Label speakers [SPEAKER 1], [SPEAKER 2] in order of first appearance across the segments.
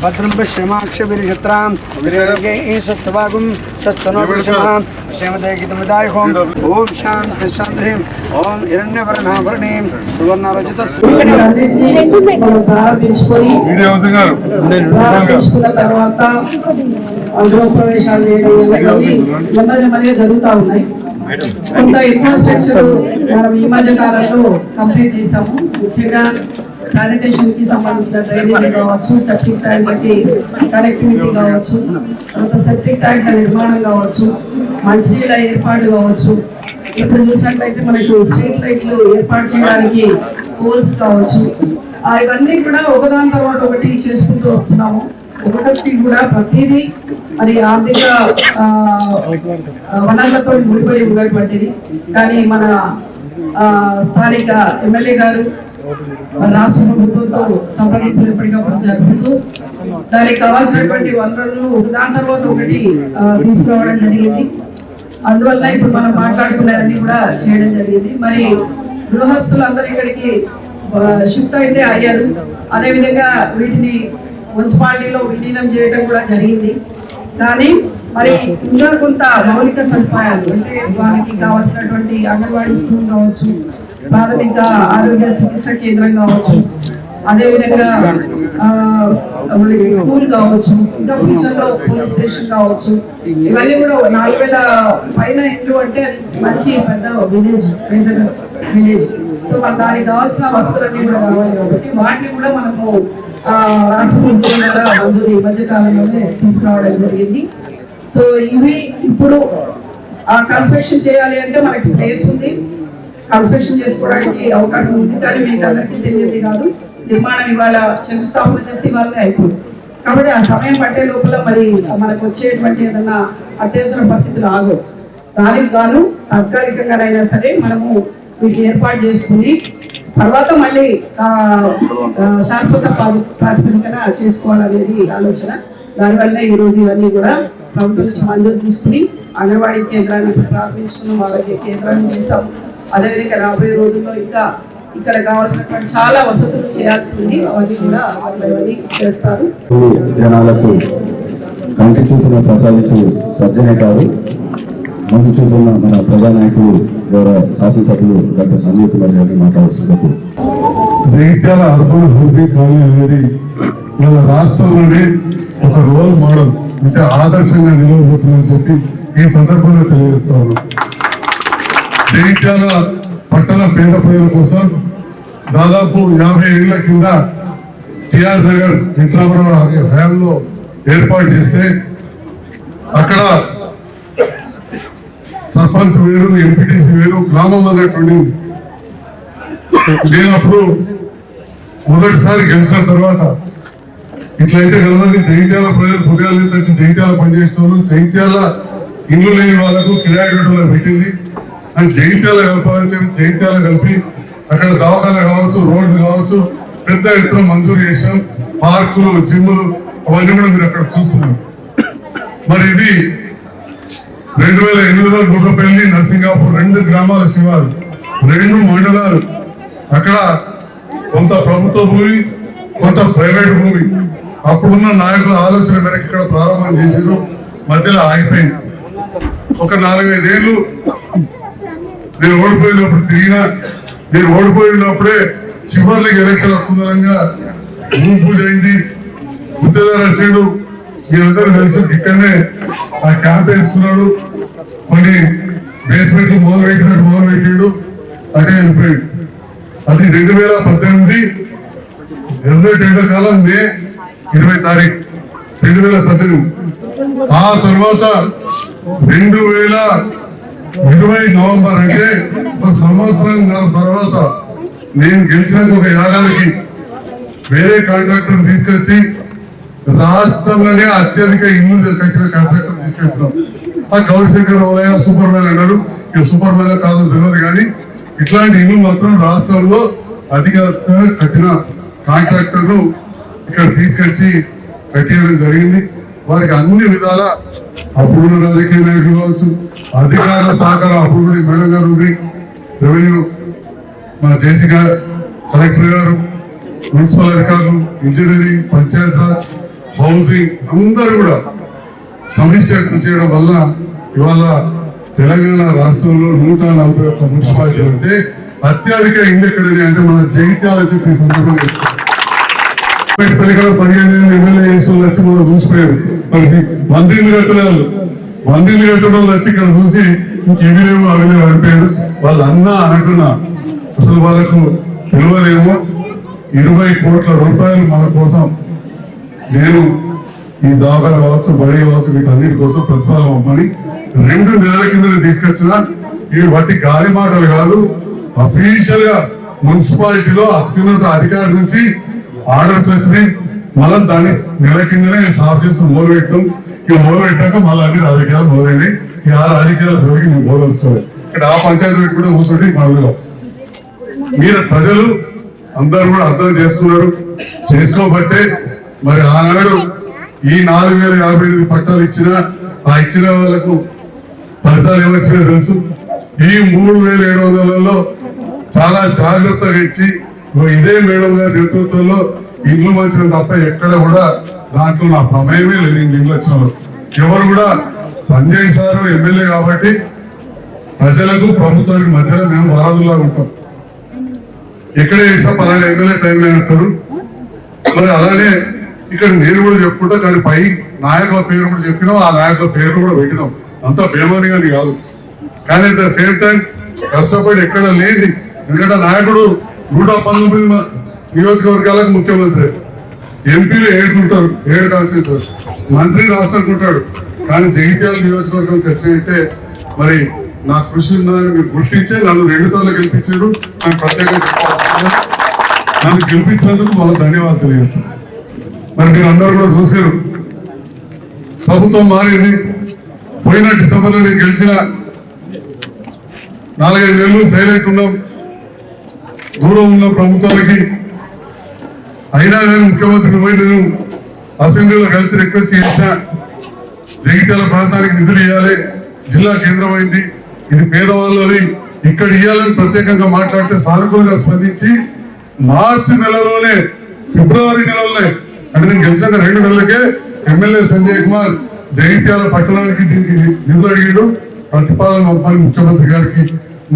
[SPEAKER 1] భద్రం పశ్యమాక్షభిర్యత్రాం విరేగే ఈశస్తవాగుం శస్తనో విషమాం శ్రీమతే గీతమిదాయ హోం ఓం శాంతి శాంతి ఓం హిరణ్యవర్ణాభరణీం సువర్ణరజిత
[SPEAKER 2] మనం ప్రారంభించుకొని
[SPEAKER 3] మీడియా హౌసింగ్ గారు
[SPEAKER 2] ప్రారంభించుకున్న తర్వాత గృహ ప్రవేశాలు చేయడం ఇవన్నీ నెమ్మది నెమ్మదిగా జరుగుతూ ఉన్నాయి కొంత ఇన్ఫ్రాస్ట్రక్చర్ మనం ఈ మధ్య కాలంలో కంప్లీట్ చేసాము ముఖ్యంగా శానిటేషన్కి సంబంధించిన డ్రైనేజ్ కావచ్చు సెప్టిక్ ట్యాంక్ బట్టి కనెక్టివిటీ కావచ్చు తర్వాత సెప్టిక్ ట్యాంక్ నిర్మాణం కావచ్చు మంచినీళ్ళ ఏర్పాటు కావచ్చు. ఇప్పుడు చూసినట్లయితే మనకు స్ట్రీట్ లైట్లు ఏర్పాటు చేయడానికి పోల్స్ కావచ్చు. ఇవన్నీ కూడా ఒకదాని తర్వాత ఒకటి చేసుకుంటూ వస్తున్నాము. ఒకటి కూడా ప్రతిదీ మరి ఆర్థిక ఆ, వనరులతో ముడిపడి ఉన్నటువంటిది కానీ మన ఆ, స్థానిక ఎమ్మెల్యే గారు రాష్ట్ర ప్రభుత్వంతో సంప్రదింపులు ఎప్పటికప్పుడు జరుపుతూ దానికి కావాల్సినటువంటి వనరులను ఒకదాని తర్వాత ఒకటి తీసుకురావడం జరిగింది. అందువల్ల ఇప్పుడు మనం మాట్లాడుకున్నారని కూడా చేయడం జరిగింది. మరి గృహస్థులందరూ ఇక్కడికి షిఫ్ట్ అయితే అయ్యారు. అదేవిధంగా వీటిని మున్సిపాలిటీలో విలీనం చేయడం కూడా జరిగింది. కానీ మరి ఇంకా కొంత మౌలిక సదుపాయాలు అంటే వారికి కావాల్సినటువంటి అంగన్వాడీ స్కూల్ కావచ్చు ప్రాథమిక ఆరోగ్య చికిత్స కేంద్రం కావచ్చు అదేవిధంగా స్కూల్ కావచ్చు ఇంకా ఫ్యూచర్లో పోలీస్ స్టేషన్ కావచ్చు ఇవన్నీ కూడా నాలుగు వేల పైన ఇండ్లు అంటే అది మంచి పెద్ద విలేజ్ మేజర్ విలేజ్. సో మన దానికి కావాల్సిన వస్తువులన్నీ కూడా కావాలి కాబట్టి వాటిని కూడా మనము రాష్ట్ర ప్రభుత్వం మంజూరు ఈ మధ్య కాలంలోనే తీసుకురావడం జరిగింది. సో ఇవి ఇప్పుడు ఆ కన్స్ట్రక్షన్ చేయాలి అంటే మనకి ప్లేస్ ఉంది. కన్స్ట్రక్షన్ చేసుకోవడానికి అవకాశం ఉంది. కానీ మీకు అందరికీ తెలియదు కాదు నిర్మాణం ఇవాళ శంకుస్థాపన చేస్తే ఇవాళనే అయిపోయింది. కాబట్టి ఆ సమయం పట్టే లోపల మరి మనకు వచ్చేటువంటి ఏదైనా అత్యవసర పరిస్థితులు ఆగవు. దానికి గాను తాత్కాలికంగానైనా సరే మనము వీటిని ఏర్పాటు చేసుకుని తర్వాత మళ్ళీ శాశ్వత ప్రాతిపదికన చేసుకోవాలనేది ఆలోచన. దానివల్ల ఈ రోజు ఇవన్నీ కూడా ప్రభుత్వం నుంచి మంజూరు తీసుకుని అంగన్వాడీ కేంద్రాన్ని ప్రారంభించుకున్నాం వాళ్ళకి కేంద్రాన్ని చేసాం అదేవిధంగా రాబోయే రోజుల్లో ఇంకా ఇక్కడ కావాల్సినటువంటి చాలా వసతులు చేయాల్సి ఉంది. అవన్నీ కూడా అవన్నీ చేస్తారు.
[SPEAKER 4] జనాలకు కంటి చూపును ప్రసాదించు సజ్జనే ముందు చూపున్న మన ప్రజానాయకులు గౌరవ శాసనసభ్యులు డాక్టర్ సంజయ్ కుమార్ గారిని మాట్లాడుతున్నారు
[SPEAKER 3] జగిత్యాల అర్బన్ హౌసింగ్ కాలనీ అనేది మన రాష్ట్రంలోనే ఒక రోల్ మోడల్ అంటే ఆదర్శంగా నిలవబోతుందని చెప్పి ఈ సందర్భంగా తెలియజేస్తా ఉన్నాం. జగిత్యాల పట్టణ పేద ప్రజల కోసం దాదాపు యాభై ఏళ్ళ కింద టిఆర్ నగర్ ఇంట్రామరావు హయాంలో ఏర్పాటు చేస్తే అక్కడ సర్పంచ్ వేరు ఎంపీటీసీ వేరు గ్రామం అన్నట్టుండి లేనప్పుడు మొదటిసారి గెలిచిన తర్వాత ఇట్లయితే గెలవని జైత్యాల ప్రజలు హృదయాలు తెచ్చి జైత్యాల పనిచేస్తున్నారు జైత్యాల ఇల్లు లేని వాళ్ళకు కిరాయిలో పెట్టింది. అని జైత్యాల కలపాలని చెప్పి జైత్యాల కలిపి అక్కడ దవాఖాన కావచ్చు రోడ్లు కావచ్చు పెద్ద ఎత్తున మంజూరు చేసాం పార్కులు జిమ్లు అవన్నీ కూడా మీరు అక్కడ చూస్తున్నారు. మరి ఇది రెండు వేల ఎనిమిదిలో గుర్రపల్లి నర్సింగాపూర్ రెండు గ్రామాల శివాలు రెండు మండలాలు. అక్కడ కొంత ప్రభుత్వ భూమి కొంత ప్రైవేట్ భూమి. అప్పుడున్న నాయకుల ఆలోచన మేరకు ఇక్కడ ప్రారంభం చేసారు మధ్యలో ఆగిపోయింది. ఒక నాలుగైదేళ్ళు నేను ఓడిపోయినప్పుడు తిరిగినా నేను ఓడిపోయినప్పుడే చివరికి ఎలక్షన్ వస్తుందనంగా భూమి పూజ అయింది. గుత్తేదారు వచ్చాడు. మీరందరూ తెలుసు ఇక్కడనే ఆ క్యాంప్ వేసుకున్నాడు. కొన్ని బేస్మెంట్లు మొదలు పెట్టినట్టు మొదలు పెట్టాడు అదే వెళ్ళిపోయాడు. అది రెండు వేల పద్దెనిమిది ఇరవై రెండు కాలం మే ఇరవై తారీఖు. రెండు వేల పద్దెనిమిది. ఆ తర్వాత రెండు వేల ఇరవై నవంబర్ అంటే ఒక సంవత్సరం తర్వాత నేను గెలిచినాక ఒక యాగానికి వేరే కాంట్రాక్టర్ తీసుకొచ్చి రాష్ట్రంలోనే అత్యధిక ఇల్లు కట్టిన కాంట్రాక్టర్ తీసుకొచ్చినాం ఆ గౌరీశంకర్ ఓలయ్య సూపర్ మ్యాన్ అన్నారు ఇక సూపర్ మ్యాన్ కాదో తెలియదు కానీ ఇట్లాంటి ఇల్లు మాత్రం రాష్ట్రంలో అధికంగా కట్టిన కాంట్రాక్టర్లు ఇక్కడ తీసుకొచ్చి కట్టేయడం జరిగింది. వారికి అన్ని విధాల అప్పుడున్న రాజకీయ నాయకులు కావచ్చు అధికార సహకారం అప్పుడు మేడం గారు రెవెన్యూ మన జేసీ గారు కలెక్టర్ గారు మున్సిపల్ అధికారులు ఇంజనీరింగ్ పంచాయత్ రాజ్ హౌసింగ్ అందరూ కూడా సమిష్టి కృషి చేయడం వల్ల ఇవాళ తెలంగాణ రాష్ట్రంలో నూట నలభై ఒక్క మున్సిపాలిటీ ఉంటే అత్యధిక ఇండి ఎక్కడని అంటే మన జైత్యాలు చెప్పిన సందర్భంగా చెప్తాను. పదిహేను ఎమ్మెల్యే చేసిన వచ్చి మనం చూసిపోయారు మరి మందిని కట్టలేదు మందిని కట్టడం వచ్చి ఇక్కడ చూసి ఇంక ఇవి లేవు అవి లేవు అనిపోయారు వాళ్ళు అన్నా అనకున్నా అసలు వాళ్ళకు తెలియలేమో ఇరవై కోట్ల రూపాయలు మన కోసం నేను ఈ దాఖలు కావచ్చు బడి కావచ్చు వీటన్నిటి కోసం ప్రతిఫలం అమ్మని రెండు నెలల కింద తీసుకొచ్చిన. ఈ వాటి గాలి మాటలు కాదు అఫీషియల్గా మున్సిపాలిటీలో అత్యున్నత అధికారి నుంచి ఆర్డర్స్ వచ్చినాయి. మళ్ళీ దాన్ని నెల కిందనే సాఫ్ చేసి మొదలు పెట్టాం ఇక మొదలు పెట్టాక మళ్ళీ అన్ని రాజకీయాలు మొదలైనాయి ఇక ఆ రాజకీయాల జోలికి మేము పోదలుచుకోవాలి ఇక్కడ ఆ పంచాయతీ పెట్టుకుంటే కూర్చోటి మొదలుగా మీరు ప్రజలు అందరూ కూడా అర్థం చేసుకున్నారు. చేసుకోబట్టే మరి ఆనాడు ఈ నాలుగు వేల యాభై ఎనిమిది పట్టాలు ఇచ్చిన ఆ ఇచ్చిన వాళ్ళకు ఫలితాలు ఏమొచ్చినాయో తెలుసు? ఈ మూడు వేల ఏడు వందలలో చాలా జాగ్రత్తగా ఇచ్చి ఇదే మేడం గారి నేతృత్వంలో ఇండ్లు మంచిన తప్ప ఎక్కడ కూడా దాంట్లో నా ప్రమేయమే లేదు ఇండ్లు వచ్చిన ఎవరు కూడా సంజయ్ సార్ ఎమ్మెల్యే కాబట్టి ప్రజలకు ప్రభుత్వానికి మధ్యలో మేము వారధుల్లా ఉంటాం. ఎక్కడ చేసినా పలానా ఎమ్మెల్యే టైం అంటారు మరి అలానే ఇక్కడ నేను కూడా చెప్పుకుంటా కానీ పై నాయకుల పేరు కూడా చెప్పినాం ఆ నాయకుల పేరు కూడా పెట్టినాం. అంతా బేమాని కానీ కాదు. కానీ అట్ ద సేమ్ టైం కష్టపడి ఎక్కడ లేని ఎందుకంటే నాయకుడు నూట పంతొమ్మిది నియోజకవర్గాలకు ముఖ్యమంత్రి. ఎంపీలు ఏడుకుంటారు ఏడు కాన్స్టిట్యూషన్ మంత్రి రాష్ట్రానుకుంటాడు కానీ జగిత్యాల నియోజకవర్గం వచ్చినట్టే మరి నా కృషి ఉన్నదని మీరు గుర్తించే నన్ను రెండు సార్లు గెలిపించారు. నాకు ప్రత్యేకంగా చెప్పాల్సింది. నన్ను గెలిపించినందుకు వాళ్ళ ధన్యవాదాలు తెలియజేస్తాను మరి మీరు అందరూ కూడా చూశారు. ప్రభుత్వం మారింది. పోయిన డిసెంబర్లో నేను గెలిచిన నాలుగైదు నెలలు సైలెంట్ ఉన్నాం. దూరం ఉన్న ప్రభుత్వానికి అయినా కానీ ముఖ్యమంత్రిని పోయి నేను అసెంబ్లీలో కలిసి రిక్వెస్ట్ చేసిన జగిత్యాల ప్రాంతానికి నిధులు ఇవ్వాలి. జిల్లా కేంద్రం అయింది ఇది పేదవాళ్ళది. ఇక్కడ ఇవ్వాలని ప్రత్యేకంగా మాట్లాడితే సానుకూలంగా స్పందించి మార్చి నెలలోనే ఫిబ్రవరి నెలలోనే అంటే నేను గెలిచిన రెండు నెలలకే ఎమ్మెల్యే సంజయ్ కుమార్ జగిత్యాల పట్టణానికి దీనికి నిధులు అడిగాడు. ప్రతిపాదన పంపాలి ముఖ్యమంత్రి గారికి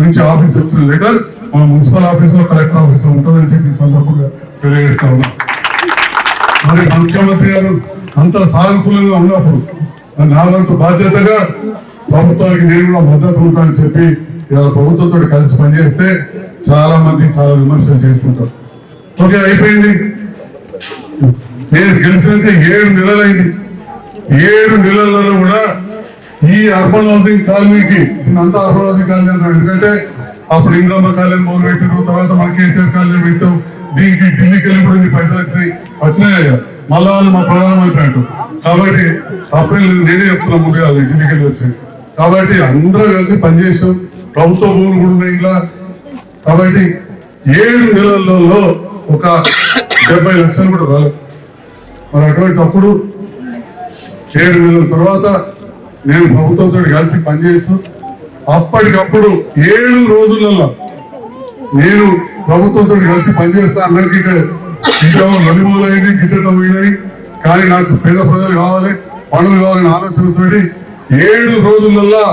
[SPEAKER 3] నుంచి ఆఫీస్ వచ్చిన లెటర్ మా మున్సిపల్ ఆఫీస్లో కలెక్టర్ ఆఫీస్లో ఉంటుందని చెప్పి సందర్భంగా తెలియజేస్తా ఉన్నాం. మరి ముఖ్యమంత్రి గారు అంత సానుకూలంగా ఉన్నప్పుడు మరి బాధ్యతగా ప్రభుత్వానికి నేను కూడా మద్దతు ఉంటానని చెప్పి ఇలా ప్రభుత్వంతో కలిసి పనిచేస్తే చాలా మంది చాలా విమర్శలు చేస్తుంటారు. ఓకే అయిపోయింది. నేను గెలిచినాక ఏడు నెలలైంది. ఏడు నెలలలో కూడా ఈ అర్బన్ హౌసింగ్ కాలనీకి అంతా అర్బన్ హౌసింగ్ కాలనీ అంటారు ఎందుకంటే అప్పుడు ఇంద్రమ్మ కాలనీ మొదలు పెట్టారు తర్వాత మన కేసీఆర్ కాలనీ పెట్టాం. దీనికి ఢిల్లీకి వెళ్ళి కూడా పైసలు వచ్చినాయి. వచ్చినాయి మళ్ళా వాళ్ళు మా ప్రధానమంత్రి అంటూ కాబట్టి తప్పేం నేనే చెప్తున్నా ముందుగా ఢిల్లీకి వెళ్ళి వచ్చాయి కాబట్టి అందరూ కలిసి పనిచేసాం ప్రభుత్వ భూములు కూడా ఉన్నాయి ఇలా కాబట్టి ఏడు నెలలలో ఒక డెబ్బై లక్షలు కూడా రాలేదు. మరి అటువంటిప్పుడు ఏడు నెలల తర్వాత నేను ప్రభుత్వంతో కలిసి పనిచేస్తూ అప్పటికప్పుడు ఏడు రోజులలో నేను ప్రభుత్వంతో కలిసి పనిచేస్తా అందరికీ ఇక్కడ నలుమూలైంది గిట్టడం పోయినాయి. కానీ నాకు పేద ప్రజలు కావాలి పనులు కావాలనే ఆలోచనతోటి ఏడు రోజులలో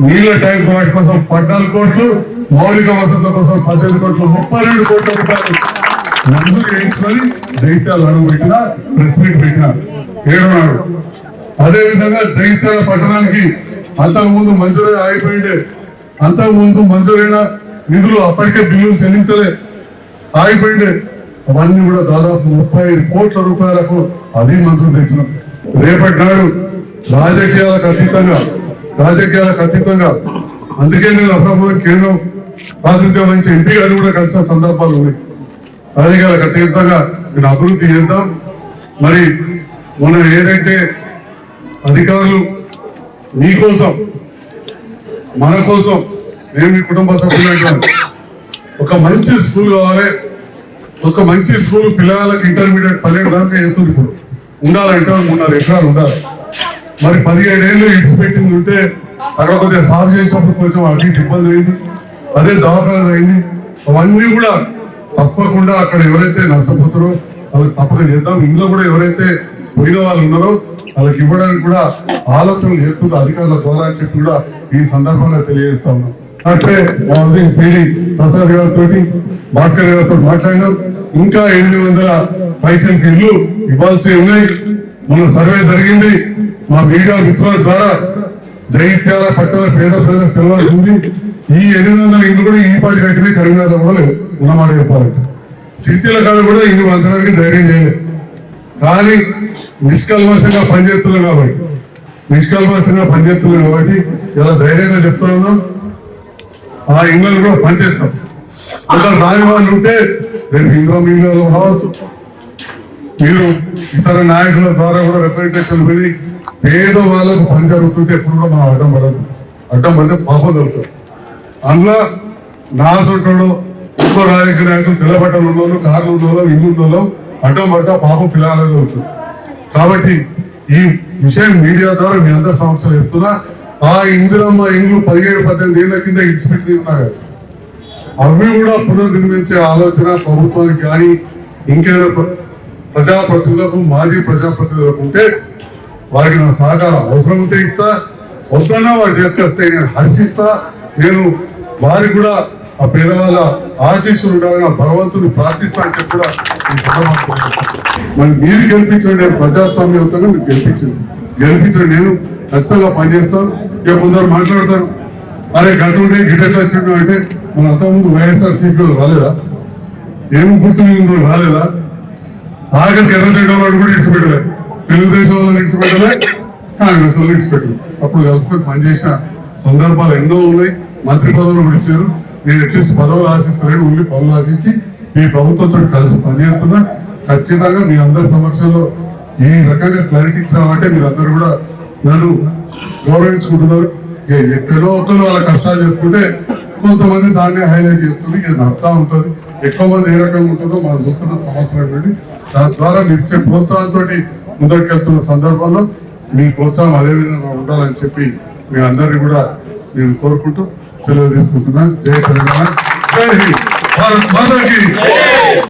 [SPEAKER 3] నీళ్ళ ట్యాంక్ వాటి కోసం పద్నాలుగు కోట్లు మౌలిక వసతుల కోసం పద్దెనిమిది కోట్లు ముప్పై రెండు కోట్ల రూపాయలు మంజూరు చేయించుకొని జగిత్యాల అడుగు పెట్టిన ప్రెస్ మీట్ పెట్టిన. ఏడున్నాడు నాడు అదే విధంగా జగిత్యాల పట్టణానికి అంతకు ముందు మంజూరు ఆగిపోయిండే అంతకు ముందు మంజూరైన నిధులు అప్పటికే బిల్లులు చెల్లించలే. ఆగిపోయిండే అవన్నీ కూడా దాదాపు ముప్పై కోట్ల రూపాయలకు అది మంజూరు తెచ్చినాం. రేపటి నాడు రాజకీయాలకు అతీతంగా రాజకీయాలకు అతీతంగా అందుకే నేను అప్పుడప్పుడు కేంద్రం ప్రాతినిధ్యం వహించే ఎంపీ గారు కూడా కలిసిన సందర్భాలు ఉన్నాయి. రాజకీయాలకు అతీతంగా నేను అభివృద్ధి చేద్దాం మరి మొన్న ఏదైతే అధికారులు మీకోసం మన కోసం నేను మీ కుటుంబ సభ్యులు ఒక మంచి స్కూల్ కావాలి. ఒక మంచి స్కూల్ పిల్లలకు ఇంటర్మీడియట్ పదిహేడు దాకా ఎత్తుంది ఇప్పుడు. ఉండాలంటే మూడున్నర ఎకరాలు ఉండాలి? మరి పదిహేడు ఏళ్ళు ఉంటే అక్కడ కొద్దిగా సాగు చేసినప్పుడు కొంచెం అటు ఇబ్బంది అయింది. అదే దవాఖాన అయింది. అవన్నీ కూడా తప్పకుండా అక్కడ ఎవరైతే నష్టపోతారో వాళ్ళకి తప్పక చేద్దాం. ఇందులో కూడా ఎవరైతే పోయిన వాళ్ళు ఉన్నారో వాళ్ళకి ఇవ్వడానికి కూడా ఆలోచనలు చేస్తున్నారు అధికారుల ద్వారా అని చెప్పి కూడా ఈ సందర్భంగా తెలియజేస్తా ఉన్నాం. అంటే హౌసింగ్ పీడి ప్రసాద్ గారితో భాస్కర్ గారితో మాట్లాడినాం. ఇంకా ఎనిమిది వందల పైసలకి ఇల్లు ఇవ్వాల్సి ఉన్నాయి. మన సర్వే జరిగింది. మా మీడియా మిత్రుల ద్వారా జైత్యాల పట్టణ పేద ప్రజలకు తెలవాల్సింది ఈ ఎనిమిది వందల ఇల్లు కూడా ఈ పాటి కట్టిన కరీంనగర్ కూడా లేదు ఉన్నమాట చెప్పాలంటే సిసిల కాదు కూడా ఇన్ని వంచడానికి ధైర్యం చేయలేదు. కానీ నిష్కల్మషంగా పనిచేస్తున్నాం కాబట్టి. నిష్కల్మషంగా పనిచేస్తున్నాం కాబట్టి ఇలా ధైర్యంగా చెప్తా ఉన్నాం. ఆ ఇండ్లను కూడా పనిచేస్తాం. అసలు రాని వాళ్ళు ఉంటే రేపు ఇంకో మీలో రావచ్చు. మీరు ఇతర నాయకుల ద్వారా కూడా రిప్రజెంటేషన్ పెరిగి పేద వాళ్ళకు పని జరుగుతుంటే ఎప్పుడు కూడా మనం అడ్డం పడదు అడ్డం పడితే పాపం జరుగుతుంది. అందులో నా సొంటోడు ఇంకో రాజకీయ నాయకులు తెల్లబట్టలు ఉన్నోళ్ళు కార్లు ఉన్నోళ్ళు ఇల్లు ఉన్నోళ్ళు అడ్డం పడ్డ పాప పిల్లలు జరుగుతుంది కాబట్టి ఈ విషయం మీడియా ద్వారా మీ అందరి సంవత్సరం చెప్తున్నా ఆ ఇందిరమ్మ ఇండ్లు పదిహేడు పద్దెనిమిది ఏళ్ళ కింద ఇడిచిపెట్టి ఉన్నారు అవి కూడా పునర్నిర్మించే ఆలోచన ప్రభుత్వానికి కానీ ఇంకేదైనా ప్రజాప్రతినిధులకు మాజీ ప్రజాప్రతినిధులకు ఉంటే వారికి నా సహకారం అవసరం ఉంటే ఇస్తా. వద్దన్నా వారు చేసుకొస్తే నేను హర్షిస్తా. నేను వారికి కూడా ఆ పేదవాళ్ళ ఆశీస్సులు ఉండాలని భగవంతుని ప్రార్థిస్తా అని చెప్పి కూడా మరి మీరు గెలిపించండి నేను ప్రజాస్వామ్యయుతంగా మీరు గెలిపించండి గెలిపించండి నేను ఖచ్చితంగా పనిచేస్తాను. ఇక కొందరు మాట్లాడతాను అరే గట్టుండే గిటెట్లా వచ్చిండు అంటే మన అంతకుముందు వైఎస్ఆర్ సీపీలో రాలేదా? ఏం గుర్తు రాలేదా? ఆఖరికి ఎర్ర చేయడం వాళ్ళు కూడా ఇచ్చిపెట్టలే తెలుగుదేశం వాళ్ళని ఇచ్చిపెట్టలే కాంగ్రెస్ వాళ్ళు ఇడిచిపెట్టలే అప్పుడు కలుపుకొని పనిచేసిన సందర్భాలు ఎన్నో ఉన్నాయి. మంత్రి పదవులు కూడా ఇచ్చారు. నేను అట్లీస్ట్ పదవులు ఆశిస్తున్నాను ఉండి పనులు ఆశించి మీ ప్రభుత్వంతో కలిసి పనిచేస్తున్నా ఖచ్చితంగా మీ అందరి సమక్షంలో ఈ రకంగా క్లారిటీస్ రావంటే మీరందరూ కూడా నన్ను గౌరవించుకుంటున్నారు. ఎక్కడో ఒకరు వాళ్ళ కష్టాలు చెప్పుకుంటే కొంతమంది దాన్ని హైలైట్ చేస్తుంది ఇది నడుతూ ఉంటుంది. ఎక్కువ మంది ఏ రకంగా ఉంటుందో మనం చూస్తున్న సంవత్సరం నుండి. దాని ద్వారా మీరు ఇచ్చే ప్రోత్సాహంతో ముందరికెళ్తున్న సందర్భంలో మీ ప్రోత్సాహం అదే విధంగా ఉండాలని చెప్పి మీ అందరినీ కూడా నేను కోరుకుంటూ సెలవు తీసుకుంటున్నా. జై తెలంగాణ. జై హింద్. భారత్ మాతాకి.